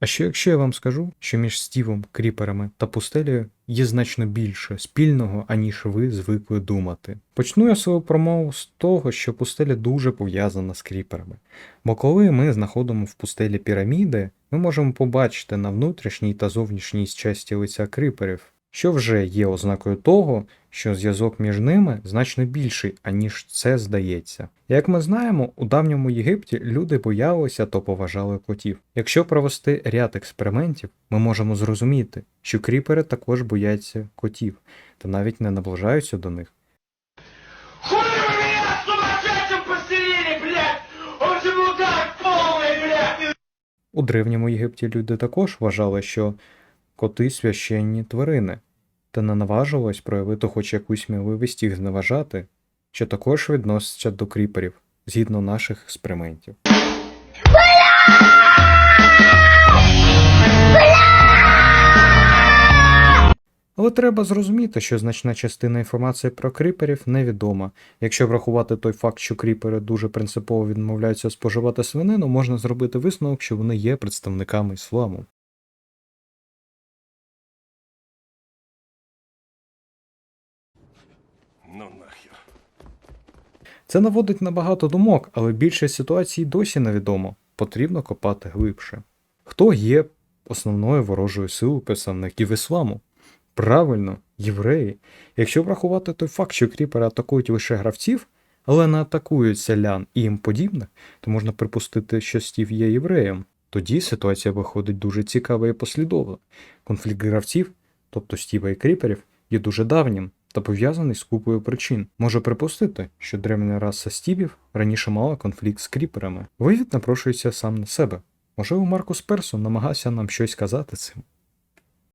А що якщо я вам скажу, що між Стівом, кріперами та пустелею є значно більше спільного, аніж ви звикли думати? Почну я свою промову з того, що пустеля дуже пов'язана з кріперами. Бо коли ми знаходимо в пустелі піраміди, ми можемо побачити на внутрішній та зовнішній часті лиця криперів, що вже є ознакою того, що зв'язок між ними значно більший, аніж це здається. Як ми знаємо, у давньому Єгипті люди боялися та поважали котів. Якщо провести ряд експериментів, ми можемо зрозуміти, що кріпери також бояться котів та навіть не наближаються до них. У древньому Єгипті люди також вважали, що коти священні тварини, та не наважувались проявити хоч якусь сміливість їх зневажати, що також відноситься до кріперів, згідно наших експериментів. Але треба зрозуміти, що значна частина інформації про кріперів невідома. Якщо врахувати той факт, що кріпери дуже принципово відмовляються споживати свинину, можна зробити висновок, що вони є представниками ісламу. Ну нахер. Це наводить на багато думок, але більшість ситуацій досі невідомо. Потрібно копати глибше. Хто є основною ворожою силою представників ісламу? Правильно, євреї. Якщо врахувати той факт, що кріпери атакують лише гравців, але не атакують селян і їм подібних, то можна припустити, що Стів є євреєм. Тоді ситуація виходить дуже цікава і послідовна. Конфлікт гравців, тобто Стіва і кріперів, є дуже давнім та пов'язаний з купою причин. Може припустити, що древня раса стівів раніше мала конфлікт з кріперами. Вивід напрошується сам на себе. Можливо, Маркус Персон намагався нам щось казати цим.